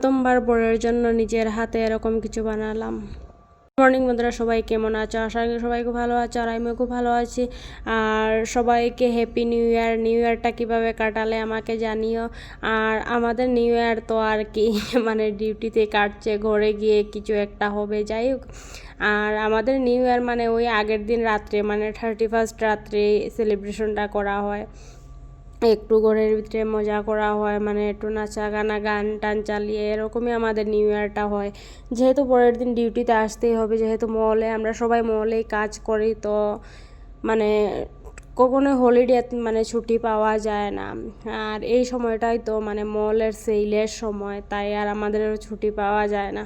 প্রথমবার বরের জন্য নিজের হাতে এরকম কিছু বানালাম। মর্নিং বন্ধুরা, সবাই কেমন আছো? আশা করি সবাই খুব ভালো আছো আর আমিও খুব ভালো আছি। আর সবাইকে হ্যাপি নিউ ইয়ার নিউ ইয়ারটা কীভাবে কাটালে আমাকে জানিও। আর আমাদের নিউ ইয়ার তো আর কি মানে ডিউটিতে কাটছে, ঘরে গিয়ে কিছু একটা হবে, যাই হোক। আর আমাদের নিউ ইয়ার মানে ওই আগের দিন রাত্রে মানে থার্টি ফার্স্ট রাত্রে সেলিব্রেশনটা করা হয়। একটু ঘরের ভিতরে মজা করা হয় মানে একটু নাচা গানা, গান টান চালিয়ে এরকমই আমাদের নিউ ইয়ারটা হয়। যেহেতু পরের দিন ডিউটিতে আসতেই হবে, যেহেতু মলে আমরা সবাই মলেই কাজ করি, তো মানে কখনো হলিডে মানে ছুটি পাওয়া যায় না। আর এই সময়টাই তো মানে মলের সেইলের সময়, তাই আর আমাদের ছুটি পাওয়া যায় না।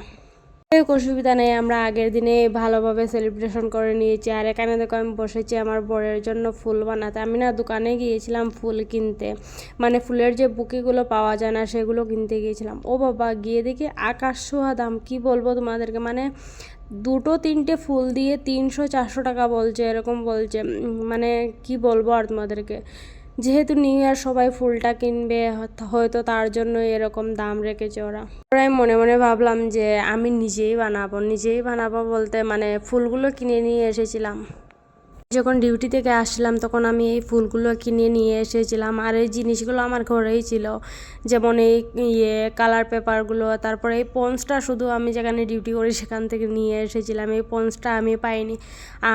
অসুবিধা নেই। আমরা আগের দিনে ভালোভাবে সেলিব্রেশন করে নিয়েছি। আর এখানে দেখো আমি বসেছি আমার বরের জন্য ফুল বানাতে। আমি না দোকানে গিয়েছিলাম ফুল কিনতে। মানে ফুলের যে বুকিগুলো পাওয়া যায় না, সেগুলো কিনতে গিয়েছিলাম। ও বাবা, গিয়ে দেখি আকাশ ছোঁয়া দাম। কী বলব তোমাদেরকে? মানে দুটো তিনটে ফুল দিয়ে তিনশো চারশো টাকা বলছে, এরকম বলছে। মানে কি বলব আর তোমাদেরকে? যেহেতু নিউ ইয়ার সবাই ফুলটা কিনবে হয়তো তার জন্য এরকম দাম রেখেছে ওরা। ওরাই মনে মনে ভাবলাম যে আমি নিজেই বানাবো নিজেই বানাবো বলতে মানে ফুলগুলো কিনে নিয়ে এসেছিলাম। যখন ডিউটি থেকে আসলাম, তখন আমি এই ফুলগুলো কিনে নিয়ে এসেছিলাম। আর এই জিনিসগুলো আমার ঘরেই ছিল। যেমন এই ইয়ে কালার পেপারগুলো তারপরে এই পন্সটা শুধু আমি যেখানে ডিউটি করি, সেখান থেকে নিয়ে এসেছিলাম। এই পন্সটা আমি পাইনি।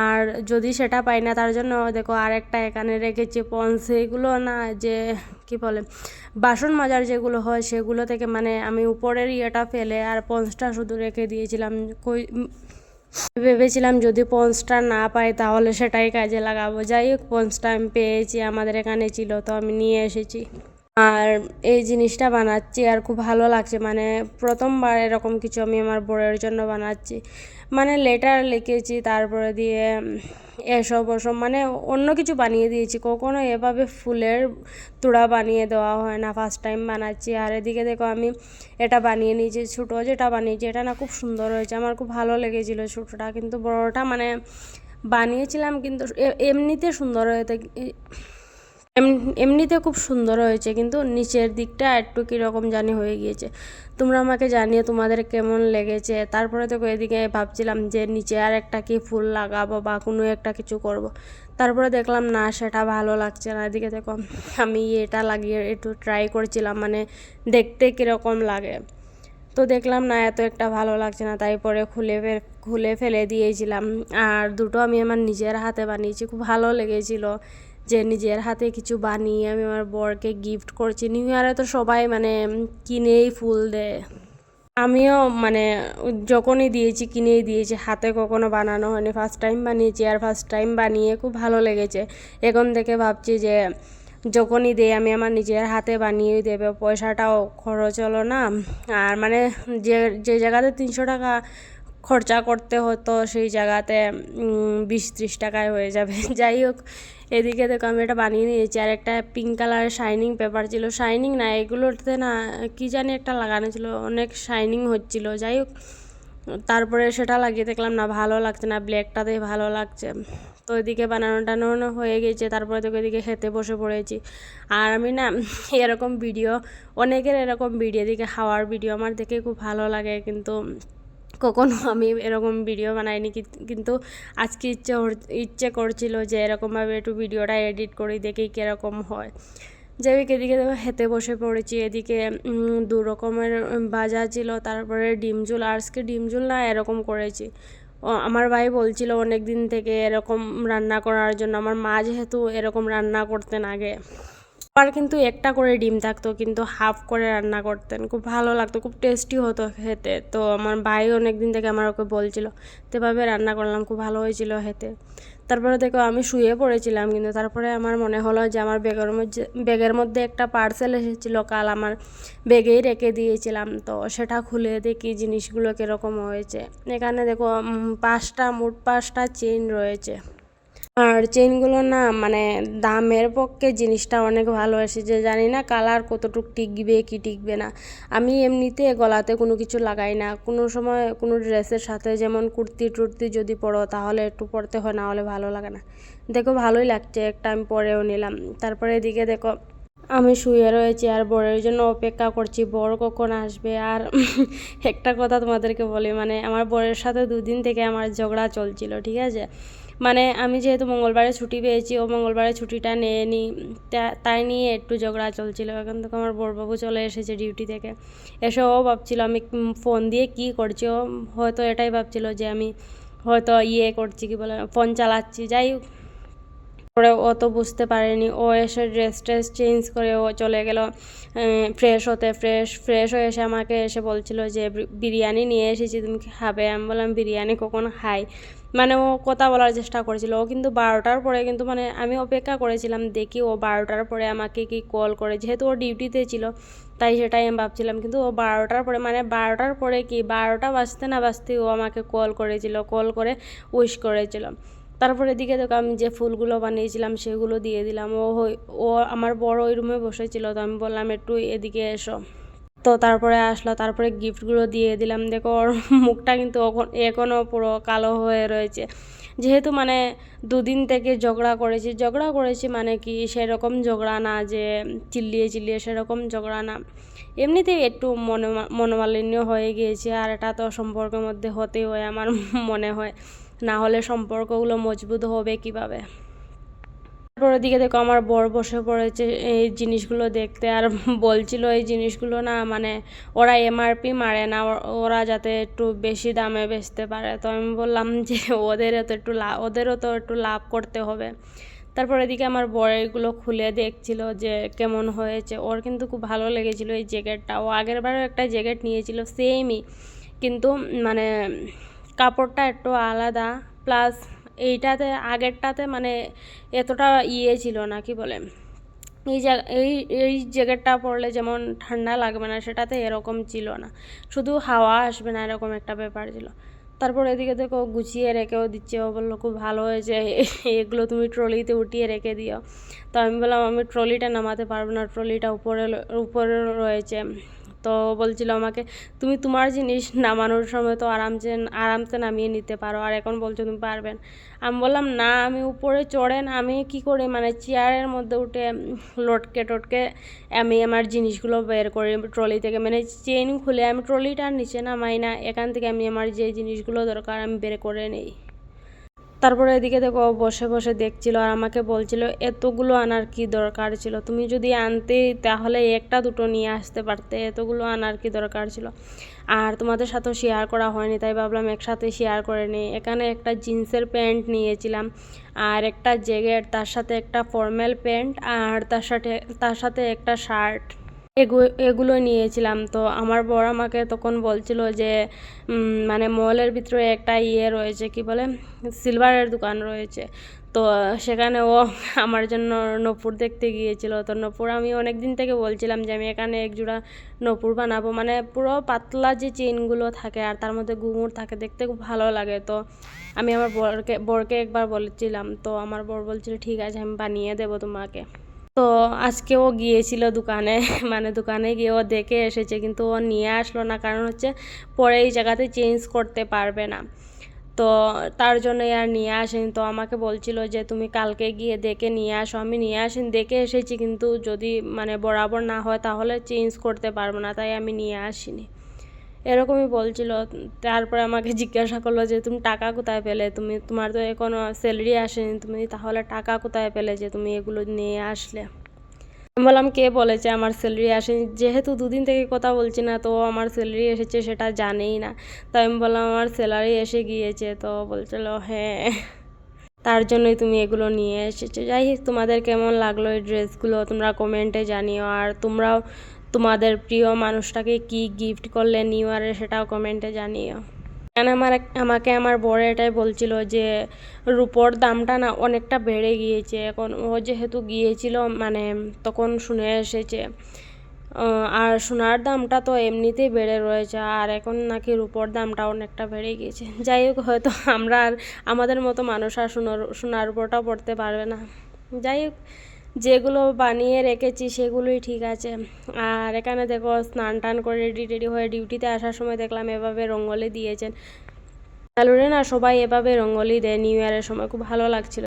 আর যদি সেটা পাই না, তার জন্য দেখো আরেকটা এখানে রেখেছি পন্স। এগুলো না যে, কি বলে, বাসন মাজার যেগুলো হয়, সেগুলো থেকে মানে আমি উপরের ইয়েটা ফেলে আর পন্সটা শুধু রেখে দিয়েছিলাম। কই ভেবেছিলাম যদি পঞ্চটা না পাই তাহলে সেটাই কাজে লাগাবো। যাই হোক, পঞ্চটা আমি পেয়েছি, আমাদের এখানে ছিল, তো আমি নিয়ে এসেছি। আর এই জিনিসটা বানাচ্ছি আর খুব ভালো লাগছে। মানে প্রথমবার এরকম কিছু আমি আমার বরের জন্য বানাচ্ছি। মানে লেটার লিখেছি, তারপরে দিয়ে এসব ওসব মানে অন্য কিছু বানিয়ে দিয়েছি। কখনো এভাবে ফুলের তোড়া বানিয়ে দেওয়া হয় না। ফার্স্ট টাইম বানাচ্ছি। আর এদিকে দেখো আমি এটা বানিয়ে নিয়েছি, ছোটো যেটা বানিয়েছি, এটা না খুব সুন্দর হয়েছে। আমার খুব ভালো লেগেছিলো ছোটোটা, কিন্তু বড়োটা মানে বানিয়েছিলাম কিন্তু এমনিতে সুন্দর হয়েছে। এমনিতে খুব সুন্দর হয়েছে, কিন্তু নিচের দিকটা একটু কীরকম জানি হয়ে গিয়েছে। তোমরা আমাকে জানিয়ে তোমাদের কেমন লেগেছে। তারপরে তো এদিকে ভাবছিলাম যে নিচে আর একটা কি ফুল লাগাবো বা কোনো একটা কিছু করব। তারপরে দেখলাম, না, সেটা ভালো লাগছে না। এদিকে দেখো, আমি এটা লাগিয়ে একটু ট্রাই করছিলাম মানে দেখতে কীরকম লাগে। তো দেখলাম, না, এত একটা ভালো লাগছে না, তাই পরে খুলে খুলে ফেলে দিয়েছিলাম। আর দুটো আমি আমার নিজের হাতে বানিয়েছি, খুব ভালো লেগেছিলো। যে নিজের হাতে কিছু বানিয়ে আমি আমার বরকে গিফট করছি। নিউ ইয়ারে তো সবাই মানে কিনেই ফুল দেয়। আমিও মানে যখনই দিয়েছি, কিনেই দিয়েছি। হাতে কখনো বানানো হয়নি। ফার্স্ট টাইম বানিয়েছি আর ফার্স্ট টাইম বানিয়ে খুব ভালো লেগেছে। এখন থেকে ভাবছি যে যখনই দেয় আমি আমার নিজের হাতে বানিয়ে দেবে। পয়সাটাও খরচ হলো না। আর মানে যে যে জায়গাতে তিনশো টাকা খরচা করতে হতো সেই জায়গাতে বিশ ত্রিশ টাকায় হয়ে যাবে। যাই হোক, এদিকে দেখো আমি এটা বানিয়ে নিয়েছি, আর একটা পিঙ্ক কালারের শাইনিং পেপার ছিল। শাইনিং না, এগুলোতে না, কি জানি একটা লাগানো ছিল, অনেক শাইনিং হচ্ছিল। যাই হোক, তারপরে সেটা লাগিয়ে দেখলাম না, ভালো লাগছে না ব্ল্যাকটাতে ভালো লাগছে। তো এদিকে বানানো টানানো হয়ে গেছে, তারপরে তোকে এদিকে খেতে বসে পড়েছি। আর আমি না, এরকম ভিডিও অনেকের এরকম ভিডিও এদিকে খাওয়ার ভিডিও আমার দেখে খুব ভালো লাগে। কিন্তু কখনো আমি এরকম ভিডিও বানাইনি কিন্তু আজকে ইচ্ছে ইচ্ছে করছিল যে এরকমভাবে একটু ভিডিওটা এডিট করি, দেখি কীরকম হয়। হোক, এদিকে হেতে বসে পড়েছি। এদিকে দু রকমের বাজা ছিল, তারপরে ডিমঝুল আজকে ডিমঝুল না এরকম করেছি। ও, আমার ভাই বলছিল অনেক দিন থেকে এরকম রান্না করার জন্য। আমার মা যেহেতু এরকম রান্না করতেন আগে। আর কিন্তু একটা করে ডিম থাকতো, কিন্তু হাফ করে রান্না করতেন। খুব ভালো লাগতো, খুব টেস্টি হতো খেতে। তো আমার ভাই অনেক দিন থেকে আমার ওকে বলছিল, তো এভাবে রান্না করলাম, খুব ভালো হয়েছিল খেতে। তারপরে দেখো আমি শুয়ে পড়েছিলাম, কিন্তু তারপরে আমার মনে হলো যে আমার ব্যাগের মধ্যে ব্যাগের মধ্যে একটা পার্সেল এসেছিল, কাল আমার ব্যাগেই রেখে দিয়েছিলাম। তো সেটা খুলে দেখি জিনিসগুলো কীরকম হয়েছে। এখানে দেখো পাঁচটা, মোট পাঁচটা চেন রয়েছে। আর চেনগুলো না মানে দামের পক্ষে জিনিসটা অনেক ভালো এসেছে জানি না কালার কতটুক টিকবে, কি টিকবে না। আমি এমনিতে গলাতে কোনো কিছু লাগাই না। কোনো সময় কোনো ড্রেসের সাথে যেমন কুর্তি টুর্তি যদি পরো তাহলে একটু পরতে হয়, না হলে ভালো লাগে না। দেখো ভালোই লাগছে, একটা আমি পরেও নিলাম। তারপরে এদিকে দেখো, আমি শুয়ে রয়েছি আর বরের জন্য অপেক্ষা করছি। বর কখন আসবে? আর একটা কথা তোমাদেরকে বলি মানে আমার বরের সাথে দুদিন থেকে আমার ঝগড়া চলছিল, ঠিক আছে? মানে আমি যেহেতু মঙ্গলবারে ছুটি পেয়েছি, ও মঙ্গলবারে ছুটিটা নিয়ে নি তাই নিয়ে একটু ঝগড়া চলছিল। এখন থেকে আমার বড়বাবু চলে এসেছে ডিউটি থেকে। এসে ও ভাবছিল আমি ফোন দিয়ে কি করছি? ও হয়তো এটাই ভাবছিল যে আমি হয়তো ইয়ে করছি কি বলে ফোন চালাচ্ছি। যাই হোক পরে ও তো বুঝতে পারেনি। ও এসে ড্রেস ট্রেস চেঞ্জ করে ও চলে গেল ফ্রেশ হতে ফ্রেশ ফ্রেশ হয়ে এসে আমাকে এসে বলছিল যে বিরিয়ানি নিয়ে এসেছি, তুমি খাবে? আমি বললাম, বিরিয়ানি কখন খাই। মানে ও কথা বলার চেষ্টা করেছিল। ও কিন্তু বারোটার পরে কিন্তু মানে আমি অপেক্ষা করেছিলাম, দেখি ও বারোটার পরে আমাকে কি কল করে। যেহেতু ও ডিউটিতে ছিল, তাই সেটাই আমি ভাবছিলাম। কিন্তু ও বারোটার পরে মানে বারোটার পরে কি, বারোটা বাজতে না বাজতে ও আমাকে কল করেছিল কল করে উইশ করেছিল। তারপরে এদিকে দেখো আমি যে ফুলগুলো বানিয়েছিলাম সেগুলো দিয়ে দিলাম। ও ও আমার বড় ওই রুমে বসেছিল, তো আমি বললাম, একটু এদিকে এসো। তো তারপরে আসলো, তারপরে গিফটগুলো দিয়ে দিলাম। দেখো, ওর মুখটা কিন্তু এখনও পুরো কালো হয়ে রয়েছে। যেহেতু মানে দুদিন থেকে ঝগড়া করেছি ঝগড়া করেছি মানে কি, সেরকম ঝগড়া না যে চিল্লিয়ে চিল্লিয়ে সেরকম ঝগড়া না। এমনিতেই একটু মনো মনোমালিন্য হয়ে গিয়েছে, আর এটা তো সম্পর্কের মধ্যে হতেই হয়, আমার মনে হয়। না হলে সম্পর্কগুলো মজবুত হবে কীভাবে? তারপর ওদিকে দেখো, আমার বর বসে পড়েছে এই জিনিসগুলো দেখতে। আর বলছিল এই জিনিসগুলো না মানে ওরা এমআরপি মারে না ওরা যাতে একটু বেশি দামে বেচতে পারে। তো আমি বললাম যে ওদেরও তো একটু লাভ ওদেরও তো একটু লাভ করতে হবে। তারপর এদিকে আমার বর এগুলো খুলে দেখছিল যে কেমন হয়েছে। ওর কিন্তু খুব ভালো লেগেছিল এই জ্যাকেটটা। ও আগের বারেও একটা জ্যাকেট নিয়েছিল সেমই কিন্তু মানে কাপড়টা একটু আলাদা প্লাস এইটাতে, আগেরটাতে মানে এতটা ইয়ে ছিল না, কি বলে? এই জায়গা এই এই জ্যাকেটটা পরলে যেমন ঠান্ডা লাগবে না, সেটাতে এরকম ছিল না। শুধু হাওয়া আসবে না, এরকম একটা ব্যাপার ছিল। তারপর এদিকে দেখো গুছিয়ে রেখেও দিচ্ছে। ও বলল, খুব ভালো হয়েছে। এগুলো তুমি ট্রলিতে উঠিয়ে রেখে দিও। তো আমি বললাম, আমি ট্রলিটা নামাতে পারব না। ট্রলিটা উপরে উপরে রয়েছে। তো বলছিল আমাকে, তুমি তোমার জিনিস নামানোর সময় তো আরামসে আরামসে নামিয়ে নিতে পারো। আর এখন বলছো, তুমি পারবেন আমি বললাম, না, আমি উপরে চড়েন আমি কি করি? মানে চেয়ারের মধ্যে উঠে লটকে টটকে আমি আমার জিনিসগুলো বের করি ট্রলি থেকে। মানে চেন খুলে আমি ট্রলিটা নিচে নামাই না, এখান থেকে আমি আমার যে জিনিসগুলো দরকার আমি বের করে নিই। তারপরে এদিকে দেখো বসে বসে দেখছিল আর আমাকে বলছিল, এতগুলো আনার কি দরকার ছিল? তুমি যদি আনতে তাহলে একটা দুটো নিয়ে আসতে পারতে, এতগুলো আনার কি দরকার ছিল? আর তোমাদের সাথেও শেয়ার করা হয়নি, তাই ভাবলাম একসাথে শেয়ার করে নিই। এখানে একটা জিন্সের প্যান্ট নিয়েছিলাম আর একটা জ্যাকেট তার সাথে একটা ফর্মাল প্যান্ট আর তার সাথে তার সাথে একটা শার্ট এগুলো নিয়েছিলাম। তো আমার বর আমাকে তখন বলছিল যে মানে মলের ভিতরে একটা ইয়ে রয়েছে, কি বলে, সিলভারের দোকান রয়েছে। তো সেখানে ও আমার জন্য নপুর দেখতে গিয়েছিল। তো নপুর, আমি অনেক দিন থেকে বলছিলাম যে, আমি এখানে এক জোড়া নপুর বানাবো। মানে পুরো পাতলা যে চেনগুলো থাকে আর তার মধ্যে ঘুঙুর থাকে, দেখতে খুব ভালো লাগে। তো আমি আমার বরকে বরকে একবার বলেছিলাম। তো আমার বর বলছিল, ঠিক আছে, আমি বানিয়ে দেবো তোমাকে। তো আজকে ও গিয়েছিল দোকানে মানে দোকানে গিয়ে ও দেখে এসেছে, কিন্তু ও নিয়ে আসলো না, কারণ হচ্ছে পরে এই জায়গাতে চেঞ্জ করতে পারবে না। তো তার জন্য আর নিয়ে আসেনি। তো আমাকে বলছিল যে, তুমি কালকে গিয়ে দেখে নিয়ে আসো। আমি নিয়ে আসেন, দেখে এসেছি, কিন্তু যদি মানে বরাবর না হয়, তাহলে চেঞ্জ করতে পারব না, তাই আমি নিয়ে আসিনি। এরকমই বলছিল। তারপরে আমাকে জিজ্ঞাসা করল যে, তুমি টাকা কোথায় পেলে? তুমি, তোমার তো এখনও স্যালারি আসেনি। তুমি তাহলে টাকা কোথায় পেলে যে তুমি এগুলো নিয়ে আসলে? আমি বললাম, কে বলেছে আমার স্যালারি আসেনি? যেহেতু দুদিন থেকে কথা বলছি না, তো আমার স্যালারি এসেছে সেটা জানেই না। তাই আমি বললাম, আমার স্যালারি এসে গিয়েছে। তো বলছিল হ্যাঁ তার জন্যই তুমি এগুলো নিয়ে এসেছ। যাই হোক, তোমাদের কেমন লাগল এই ড্রেসগুলো তোমরা কমেন্টে জানিও। আর তোমরাও তোমাদের প্রিয় মানুষটাকে কি গিফট করলে নিউ ইয়ারে সেটাও কমেন্টে জানিও। কেন আমার আমাকে আমার বড় এটাই বলছিল যে, রুপোর দামটা না অনেকটা বেড়ে গিয়েছে। এখন ও যেহেতু গিয়েছিল মানে তখন শুনে এসেছে। আর সোনার দামটা তো এমনিতেই বেড়ে রয়েছে, আর এখন নাকি রুপোর দামটা অনেকটা বেড়ে গিয়েছে। যাই হোক, হয়তো আমরা আর আমাদের মতো মানুষ আর সোনার সোনার রুপোটা পড়তে পারবে না। যাই হোক যেগুলো বানিয়ে রেখেছি সেগুলোই ঠিক আছে। আর এখানে দেখো স্নান টান করে রেডি টেডি হয়ে ডিউটিতে আসার সময় দেখলাম এভাবে রঙ্গলি দিয়েছেন। ব্যাঙ্গালোরে না সবাই এভাবে রঙ্গলি দেয় নিউ ইয়ারের সময়, খুব ভালো লাগছিল।